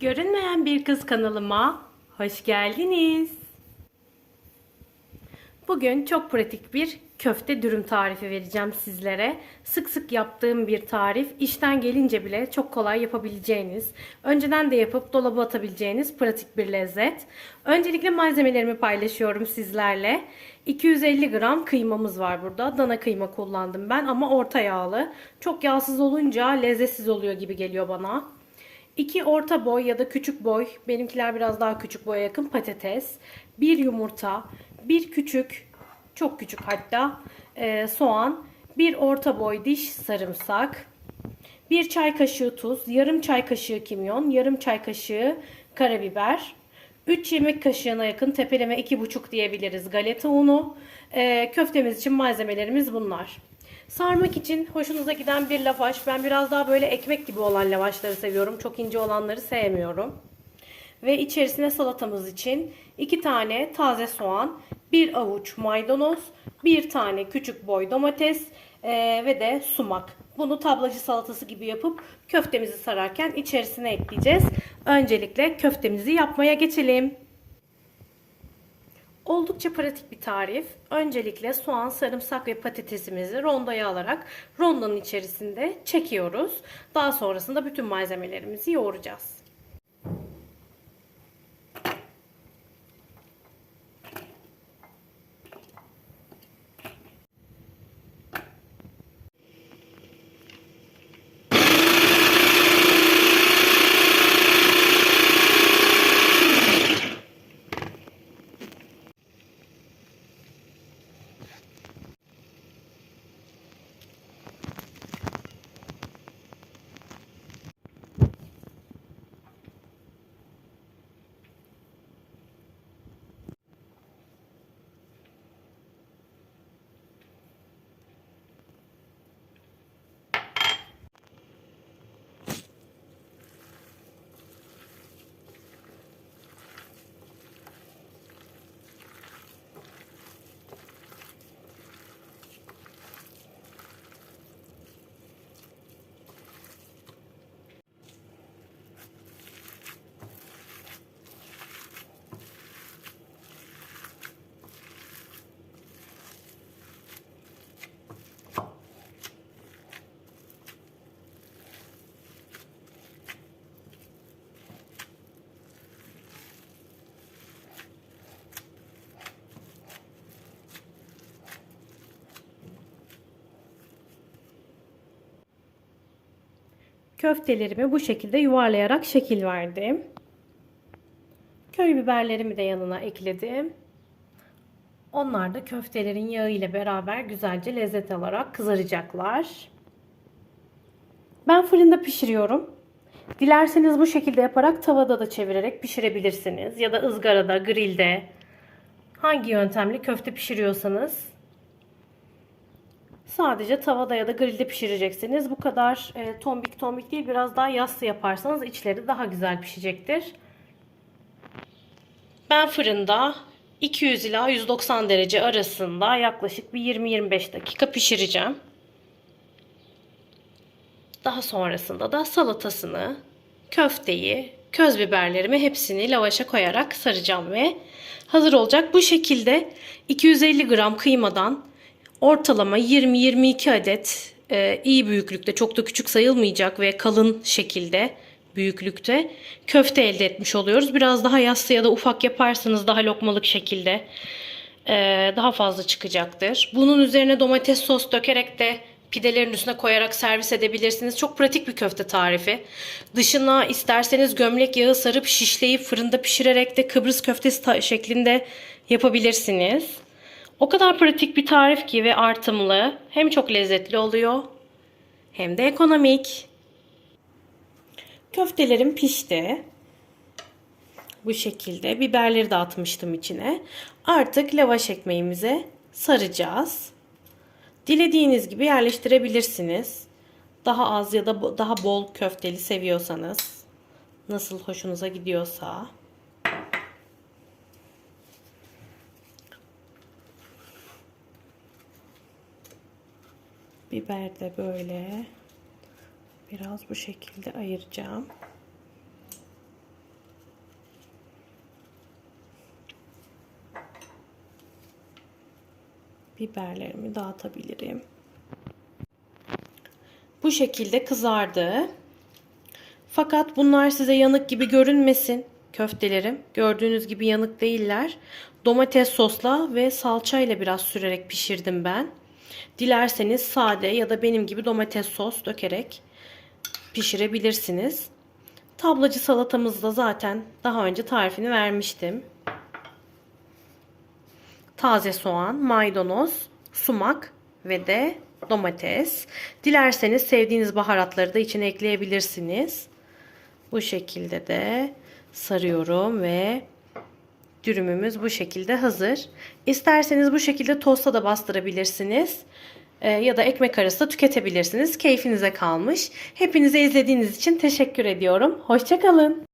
Görünmeyen bir kız kanalıma hoş geldiniz. Bugün çok pratik bir köfte dürüm tarifi vereceğim sizlere. Sık sık yaptığım bir tarif. İşten gelince bile çok kolay yapabileceğiniz, önceden de yapıp dolaba atabileceğiniz pratik bir lezzet. Öncelikle malzemelerimi paylaşıyorum sizlerle. 250 gram kıymamız var burada. Dana kıyma kullandım ben ama orta yağlı. Çok yağsız olunca lezzetsiz oluyor gibi geliyor bana. 2 orta boy ya da küçük boy, benimkiler biraz daha küçük boya yakın patates, 1 yumurta, 1 küçük, çok küçük hatta e, soğan, 1 orta boy diş sarımsak, 1 çay kaşığı tuz, yarım çay kaşığı kimyon, yarım çay kaşığı karabiber, 3 yemek kaşığına yakın tepeleme 2,5 diyebiliriz galeta unu. E, köftemiz için malzemelerimiz bunlar. Sarmak için hoşunuza giden bir lavaş. Ben biraz daha böyle ekmek gibi olan lavaşları seviyorum. Çok ince olanları sevmiyorum. Ve içerisine salatamız için 2 tane taze soğan, 1 avuç maydanoz, 1 tane küçük boy domates eee, ve de sumak. Bunu tablacı salatası gibi yapıp köftemizi sararken içerisine ekleyeceğiz. Öncelikle köftemizi yapmaya geçelim. Oldukça pratik bir tarif. Öncelikle soğan, sarımsak ve patatesimizi rondoya alarak rondonun içerisinde çekiyoruz. Daha sonrasında bütün malzemelerimizi yoğuracağız. Köftelerimi bu şekilde yuvarlayarak şekil verdim. Köy biberlerimi de yanına ekledim. Onlar da köftelerin yağı ile beraber güzelce lezzet alarak kızaracaklar. Ben fırında pişiriyorum. Dilerseniz bu şekilde yaparak tavada da çevirerek pişirebilirsiniz. Ya da ızgarada, grilde hangi yöntemle köfte pişiriyorsanız Sadece tavada ya da grilde pişireceksiniz. Bu kadar e, tombik tombik değil biraz daha yassı yaparsanız içleri daha güzel pişecektir. Ben fırında 200 ila 190 derece arasında yaklaşık bir 20-25 dakika pişireceğim. Daha sonrasında da salatasını, köfteyi, köz biberlerimi hepsini lavaşa koyarak saracağım ve hazır olacak. Bu şekilde 250 gram kıymadan ortalama 20-22 adet e, iyi büyüklükte çok da küçük sayılmayacak ve kalın şekilde büyüklükte köfte elde etmiş oluyoruz. Biraz daha yassı ya da ufak yaparsanız daha lokmalık şekilde e, daha fazla çıkacaktır. Bunun üzerine domates sos dökerek de pidelerin üstüne koyarak servis edebilirsiniz. Çok pratik bir köfte tarifi. Dışına isterseniz gömlek yağı sarıp şişleyip fırında pişirerek de Kıbrıs köftesi şeklinde yapabilirsiniz. O kadar pratik bir tarif ki ve artımlı. Hem çok lezzetli oluyor hem de ekonomik. Köftelerim pişti. Bu şekilde biberleri de atmıştım içine. Artık lavaş ekmeğimize saracağız. Dilediğiniz gibi yerleştirebilirsiniz. Daha az ya da daha bol köfteli seviyorsanız nasıl hoşunuza gidiyorsa. Biber de böyle. Biraz bu şekilde ayıracağım. Biberlerimi dağıtabilirim. Bu şekilde kızardı. Fakat bunlar size yanık gibi görünmesin köftelerim. Gördüğünüz gibi yanık değiller. Domates sosla ve salça ile biraz sürerek pişirdim ben. Dilerseniz sade ya da benim gibi domates sos dökerek pişirebilirsiniz. Tablacı salatamızda zaten daha önce tarifini vermiştim. Taze soğan, maydanoz, sumak ve de domates. Dilerseniz sevdiğiniz baharatları da içine ekleyebilirsiniz. Bu şekilde de sarıyorum ve dürümümüz bu şekilde hazır. İsterseniz bu şekilde tosta da bastırabilirsiniz. Ee, ya da ekmek arası da tüketebilirsiniz. Keyfinize kalmış. Hepinize izlediğiniz için teşekkür ediyorum. Hoşçakalın.